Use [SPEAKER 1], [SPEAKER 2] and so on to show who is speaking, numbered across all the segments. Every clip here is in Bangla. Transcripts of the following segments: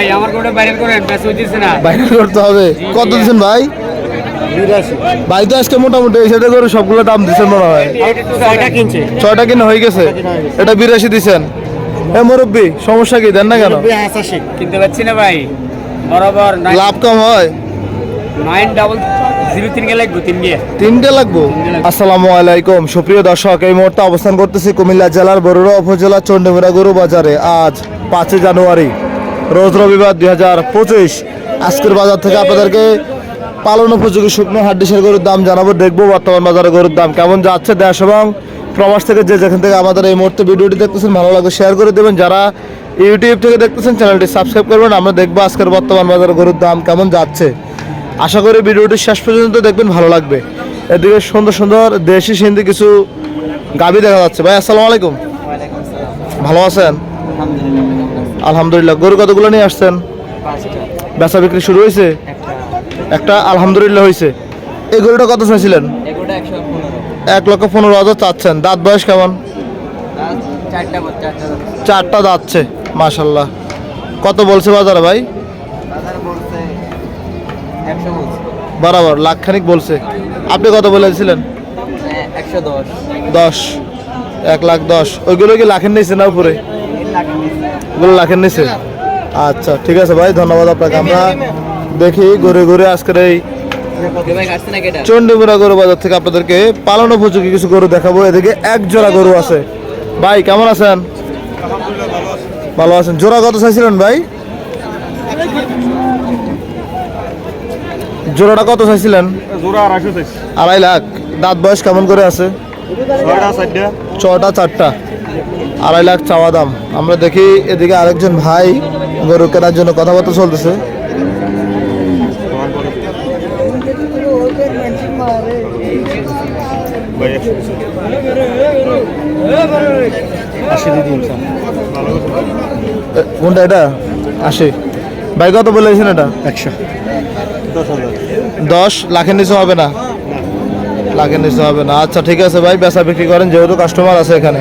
[SPEAKER 1] ভাই আমার কোটা বাইরে করেন ব্যস্ত হইতেছে না।
[SPEAKER 2] বাইরে করতে হবে। কত দিচ্ছেন ভাই? ভাই তো আজকে মোটামুটি করে সবগুলো দাম দিচ্ছেন মনে হয়।
[SPEAKER 1] ছয়টা কিনছে।
[SPEAKER 2] কিনে হয়ে গেছে। এটা বিরাশি দিচ্ছেন এ মুরব্বী সমস্যা কি? দেন না কেন?
[SPEAKER 1] কিনতে পারছি না ভাই। বরাবর
[SPEAKER 2] লাভ কম হয়?
[SPEAKER 1] নাইন ডাবল
[SPEAKER 2] তিনটে লাগবো? আসসালামু আলাইকুম। সুপ্রিয় দর্শক এই মুহূর্তে অবস্থান করতেছি কুমিল্লা জেলার বরুড়া উপজেলা চন্ডীমুড়া গরু বাজারে। আজ পাঁচই জানুয়ারি। রোজ রবিবার দুই হাজার পঁচিশ। আজকের বাজার থেকে আপনাদেরকে পালন উপযোগী শুকনো হাড্ডিসের গরুর দাম জানাব, দেখব বর্তমান বাজারে গরুর দাম কেমন যাচ্ছে দেশ এবং প্রবাস থেকে যে যেখান থেকে আমাদের এই মুহূর্তে ভিডিওটি দেখতেছেন, ভালো লাগবে শেয়ার করে দেবেন। যারা ইউটিউব থেকে দেখতেছেন চ্যানেলটি সাবস্ক্রাইব করবেন। আমরা দেখব আজকের বর্তমান বাজারে গরুর দাম কেমন যাচ্ছে। আশা করি ভিডিওটি শেষ পর্যন্ত দেখবেন, ভালো লাগবে। এদিকে সুন্দর সুন্দর দেশি সিন্ধি কিছু গাবি দেখা যাচ্ছে। ভাই, আসসালামু আলাইকুম। ভালো আছেন? আলহামদুলিল্লাহ। গরু কতগুলো নিয়ে আসছেন? বেচা বিক্রি শুরু হয়েছে একটা। আলহামদুলিল্লাহ হয়েছে এই গরুটা কত চাইছিলেন? এক লক্ষ পনেরো হাজার চাচ্ছেন। দাঁত বয়স কেমন?
[SPEAKER 1] চারটা
[SPEAKER 2] দাঁতছে মাশাল্লাহ কত বলছে বাজারে ভাই? বরাবর লাখখানিক বলছে। আপনি কত বলেছিলেন
[SPEAKER 1] দশ।
[SPEAKER 2] দশ। এক লাখ দশ। ওইগুলো কি লাখের নিয়েছে না উপরে? ওগুলো লাখের নিচে? আচ্ছা ঠিক আছে ভাই ধন্যবাদ আপনাকে। আমরা দেখি ঘুরে ঘুরে আজকের এই চণ্ডীমুড়া গরু বাজার থেকে আপনাদেরকে পালন উপযোগী কিছু গরু দেখাবো। এদিকে এক জোড়া গরু আছে। ভাই কেমন আছেন? ভালো আছেন। জোড়া কত চাইছিলেন ভাই? জোড়াটা কত চাইছিলেন? আড়াই লাখ। দাঁত বয়স কেমন করে আছে? ছটা চারটা। আড়াই লাখ চাওয়া দাম। আমরা দেখি এদিকে আরেকজন ভাই গরু কেনার জন্য কথাবার্তা চলতেছে। কোনটা এটা? আশি। ভাই কত বলেছেন এটা?
[SPEAKER 3] একশো। দশ।
[SPEAKER 2] দশ লাখের নিচে হবে না? লাখের নিচে হবে না। আচ্ছা ঠিক আছে ভাই বেচা বিক্রি করেন যেহেতু কাস্টমার আছে এখানে।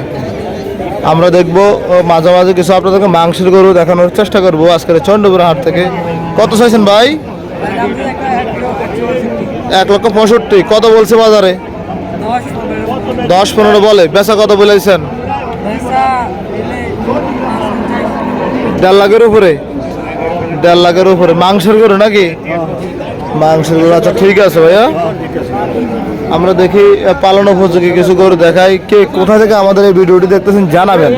[SPEAKER 2] আমরা দেখব মাঝে মাঝে কিছু আপনাদেরকে মাংসের গরু দেখানোর চেষ্টা করব আজকের চন্ডপুর হাট থেকে। কত চাইছেন ভাই? এক লক্ষ পঁয়ষট্টি। কত বলছে বাজারে? দশ পনেরো বলে। বেচা কত বলেছেন? দেড় লাখের উপরে। দেড় লাখের উপরে। মাংসের গরু নাকি? মাংসের গরু আচ্ছা ঠিক আছে ভাইয়া। আমরা দেখি পালন উপযোগী কিছু গরু দেখাই। কে কোথা থেকে আমাদের এই ভিডিওটি দেখতেছেন জানাবেন।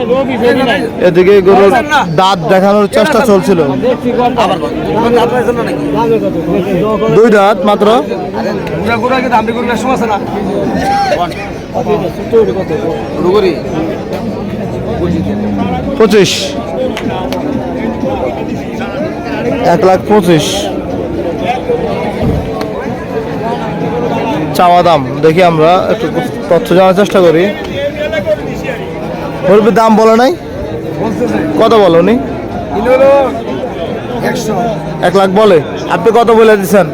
[SPEAKER 2] এদিকে গরুর দাঁত দেখানোর চেষ্টা চলছিল। দুই দাঁত মাত্র। পঁচিশ। এক লাখ পঁচিশ। চাওয়া দাম দেখি আমরা একটু তথ্য জানার চেষ্টা করি। মুরব্বীর দাম বলো নাই? কত বলো নি এক লাখ বলে। আপনি কত বলে দিচ্ছেন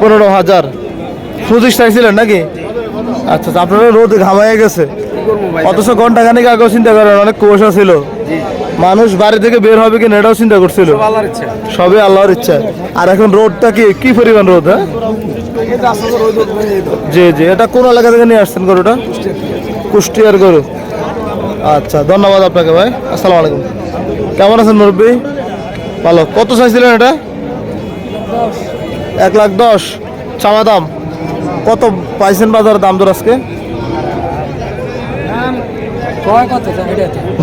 [SPEAKER 2] পনেরো হাজার। পঁচিশ চাইছিলেন নাকি? আচ্ছা আচ্ছা আপনারা রোদ ঘামাইয়ে গেছে। অথচ ঘণ্টা খানিক আগেও চিন্তা করেন অনেক কুয়াশা ছিল। মানুষ বাড়ি থেকে বের হবে কি এটাও চিন্তা করছিল। সবই আল্লাহর ইচ্ছা। আর এখন রোডটা কি? কি পরিমাণ রোদ হ্যাঁ? জি জি। এটা কোন এলাকা থেকে নিয়ে আসছেন গরুটা? কুষ্টিয়ার গরু। আচ্ছা ধন্যবাদ আপনাকে ভাই। আসসালামু আলাইকুম। কেমন আছেন মুরব্বী? ভালো। কত চাইছিলেন এটা? এক লাখ দশ। চাওয়া দাম? কত পাইছেন বাজার দাম দর আজকে?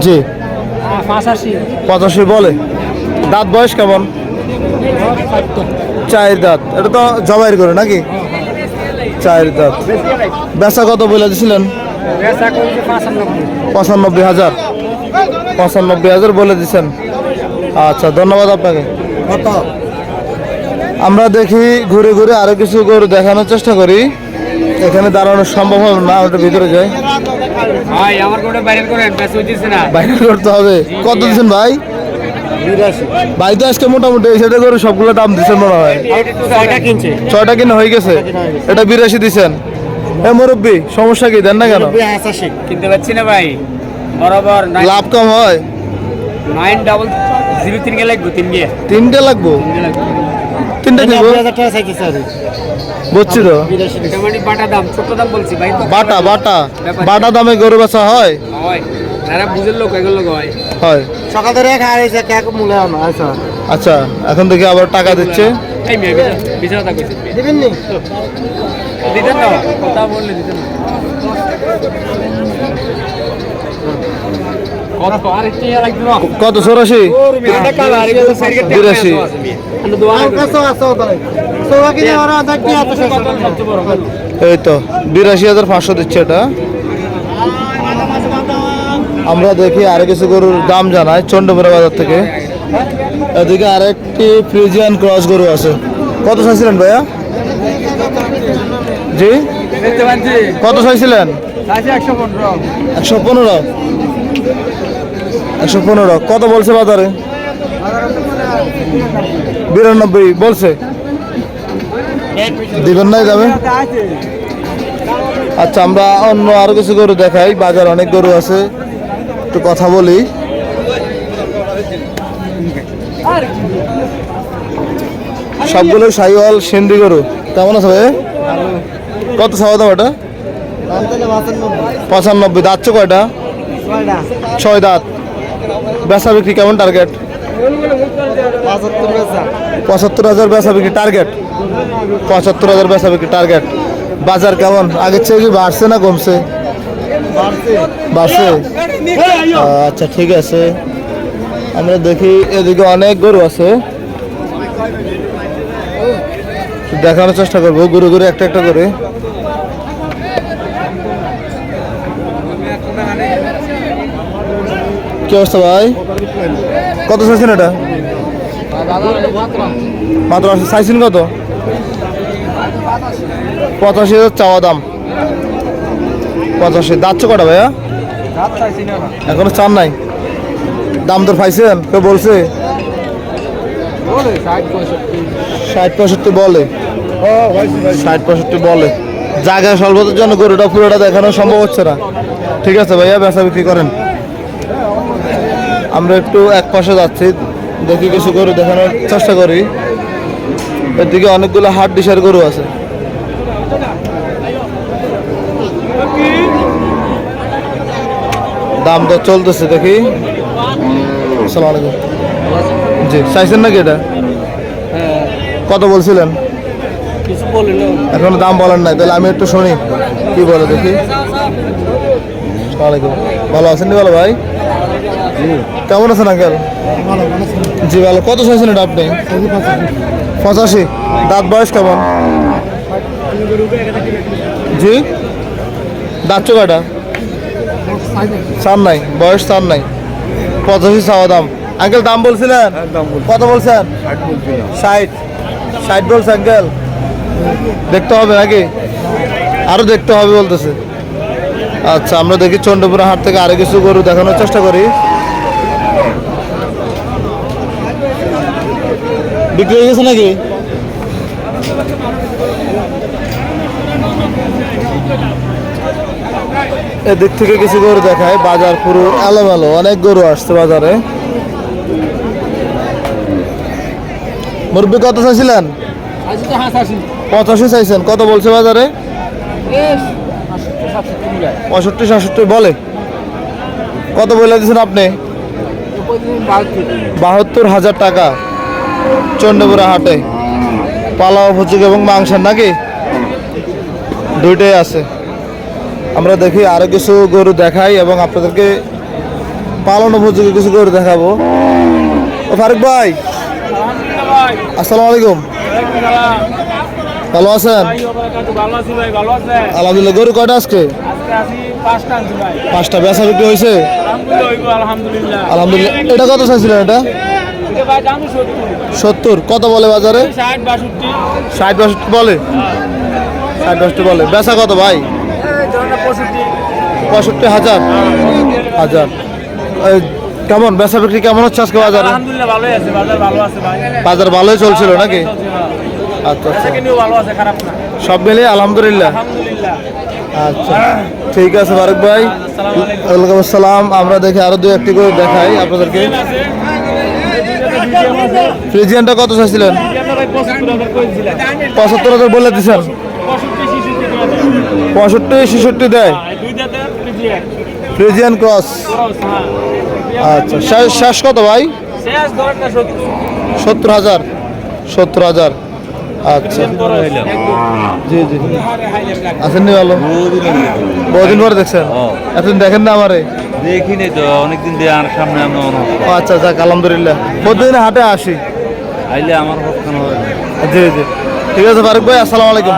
[SPEAKER 2] জি। পঁচাশি। বলে। দাঁত বয়স কেমন? চায়ের দাঁত। এটা তো জবাইয়ের করে নাকি? চায়ের দাঁত। বেচা কত বলে দিছিলেন? পঁচানব্বই। হাজার। পঁচানব্বই হাজার বলে দিছেন। আচ্ছা ধন্যবাদ আপনাকে। আমরা দেখি ঘুরে ঘুরে আরও কিছু গরু দেখানোর চেষ্টা করি। এখানে দাঁড়ানো সম্ভব হবে না ওটা ভিতরে যাই।
[SPEAKER 1] বাইরে
[SPEAKER 2] করতে হবে। কত দিচ্ছেন ভাই? ভাই তো আজকে মোটামুটি এই সাইডে করে সবগুলো দাম দিচ্ছেন মনে হয়।
[SPEAKER 1] ছয়টা কিনছে।
[SPEAKER 2] ছয়টা কিনে হয়ে গেছে। এটা বিরাশি দিচ্ছেন এ মুরব্বী সমস্যা কি? দেন না কেন?
[SPEAKER 1] কিনতে পারছি না ভাই। বরাবর
[SPEAKER 2] লাভ কম হয়?
[SPEAKER 1] নাইন ডাবল জিরো তিন গেলে তিন গিয়ে
[SPEAKER 2] তিনটে লাগবো? তিনটে দিব? বুঝছি তো।
[SPEAKER 1] মানে বাটা দাম ছোট দাম বলছি ভাই।
[SPEAKER 2] বাটা বাটা। বাটা দামে গরু বেচা হয়?
[SPEAKER 1] হয়। যারা বুঝের লোক এগুলো হয়।
[SPEAKER 2] হয়।
[SPEAKER 3] সকাল ধরে খাইছে কেক মূল্য আচ্ছা।
[SPEAKER 2] আচ্ছা এখন থেকে আবার টাকা দিচ্ছে?
[SPEAKER 1] এই মেয়ে বিচারা তা কইছে।
[SPEAKER 3] দিবেন নি?
[SPEAKER 1] দিতেন না কথা বললে দিতেন না। কত?
[SPEAKER 2] চৌরাশি? বিরাশি। এই তো বিরাশি হাজার পাঁচশো দিচ্ছে এটা। আমরা দেখি আরও কিছু গরুর দাম জানাই চন্ডপুরা বাজার থেকে। এদিকে আরেকটি ফ্রিজিয়ান ক্রস গরু আছে। কত চাইছিলেন ভাইয়া? জি? কত চাইছিলেন?
[SPEAKER 1] একশো পনেরো।
[SPEAKER 2] একশো পনেরো? কত বলছে বাজারে? বিরানব্বই। বলছে? দিবেন নাই যাবে আচ্ছা আমরা অন্য আরও কিছু গরু দেখাই। বাজার অনেক গরু আছে। একটু কথা বলি। সবগুলো সাইওয়াল সিন্ধি গরু। কেমন আছে ভাই? কত চাওয়া দাম এটা? পঁচানব্বই। দাঁতছে কয়টা? ছয় দাঁত। বেচা বিক্রি কেমন টার্গেট পঁচাত্তর হাজার বেচা বিক্রি টার্গেট পঁচাত্তর হাজার বেচা বিক্রি টার্গেট বাজার কেমন? আগের চেয়ে কি বাড়ছে না কমছে? আহ, আচ্ছা ঠিক আছে। আমরা দেখি এদিকে অনেক গরু আছে। দেখানোর চেষ্টা করব গরু গরু একটা একটা করে। কি অবস্থা ভাই? কত চাইছেন এটা? মাত্র চাইছেন কত? পঁচাশি হাজার চাওয়া দাম। পঁচাশি। দাঁতছে কটা ভাইয়া? এখনও চান নাই। দাম দর পাইছেন? কেউ বলছে? ষাট পঁয়ষট্টি বলে। ষাট পঁয়ষট্টি বলে। জায়গা স্বল্পতার জন্য গরুটা পুরোটা দেখানো সম্ভব হচ্ছে না। ঠিক আছে ভাইয়া, বেচা বিক্রি করেন। আমরা একটু এক পাশে যাচ্ছি, দেখি কিছু গরু দেখানোর চেষ্টা করি। এদিকে অনেকগুলো হাট ডিসার গরু আছে। দাম তো চলতেছে দেখি। আসসালামু আলাইকুম। জি চাইছেন নাকি এটা? কত বলছিলেন? এখনও দাম বলেন নাই তাহলে আমি একটু শুনি কি বলে দেখি। ভালো আছেন নি ভালো ভাই? কেমন আছেন আঙ্কেল? জি ভালো। কত চাইছেন এটা আপনি? পঁচাশি। দাঁত বয়স কেমন? জি? দাঁত চোখাটা চার নাই বয়স চার নাই পঁচাশি চাওয়া দাম। আঙ্কেল দাম বলছিলেন? কত বলছেন? ষাট ষাট। বলছে আঙ্কেল। দেখতে হবে নাকি? আরও দেখতে হবে বলতেছে। আচ্ছা আমরা দেখি চন্ডপুরা হাট থেকে আরও কিছু গরু দেখানোর চেষ্টা করি। বিক্রি হয়ে গেছে নাকি? এদিক থেকে কিছু গরু দেখায়, বাজার পুরো এলোমেলো, অনেক গরু আসছে বাজারে। মুরব্বী কত চাইছিলেন? পঁচাশি চাইছেন, কত বলছে বাজারে? পঁয়ষট্টি, সাতষট্টি, বলে। কত বলে দিয়েছেন আপনি? বাহাত্তর হাজার টাকা। চন্ডপুরা হাটে। পালা ভুচুক এবং মাংসের নাকি? দুইটাই আছে। আমরা দেখি আরও কিছু গরু দেখাই এবং আপনাদেরকে পালন উপযোগী কিছু গরু দেখাবো। ও ফারুক ভাই। আসসালামু আলাইকুম ভালো আছেন? আলহামদুলিল্লাহ গরু কয়টা আজকে?
[SPEAKER 1] পাঁচটা
[SPEAKER 2] বেচা বিক্রি হয়েছে?
[SPEAKER 1] আলহামদুলিল্লাহ
[SPEAKER 2] এটা কত চাইছিলেন এটা?
[SPEAKER 1] সত্তর
[SPEAKER 2] কত বলে বাজারে?
[SPEAKER 1] ষাট বাষট্টি।
[SPEAKER 2] ষাট বাষট্টি বলে? ষাট বাষট্টি বলে। বেচা কত ভাই?
[SPEAKER 1] পঁয়ষট্টি
[SPEAKER 2] হাজার। হাজার। কেমন? বেচা বিক্রি কেমন হচ্ছে আজকে বাজারে?
[SPEAKER 1] বাজার
[SPEAKER 2] ভালোই চলছিল নাকি? আচ্ছা আচ্ছা।
[SPEAKER 1] না।
[SPEAKER 2] সব মিলিয়ে আলহামদুলিল্লাহ। আচ্ছা ঠিক আছে ফারুক ভাই। ওয়ালাইকুম আসসালাম। আমরা দেখি আরও দু একটি করে দেখাই আপনাদেরকে। ফ্রিজিয়ানটা কত চাইছিলেন? পঁচাত্তর হাজার বলে দিচ্ছেন পঁয়ষট্টি ছেষট্টি দেয়। Friesian cross. আচ্ছা শেষ- কত ভাই? সত্তর হাজার সত্তর হাজার। আচ্ছা। জি জি। আছেন ভালো? বহুদিন পরে দেখছেন? এতদিন দেখেন না আমারে?
[SPEAKER 4] দেখিনি তো অনেকদিন দিয়ে আর সামনে আমরা মনে
[SPEAKER 2] আচ্ছা যাক আলহামদুলিল্লাহ। প্রতিদিন হাটে আসি।
[SPEAKER 4] আইলে আমার
[SPEAKER 2] জি জি। ঠিক আছে ফারুক ভাই আসসালামু আলাইকুম।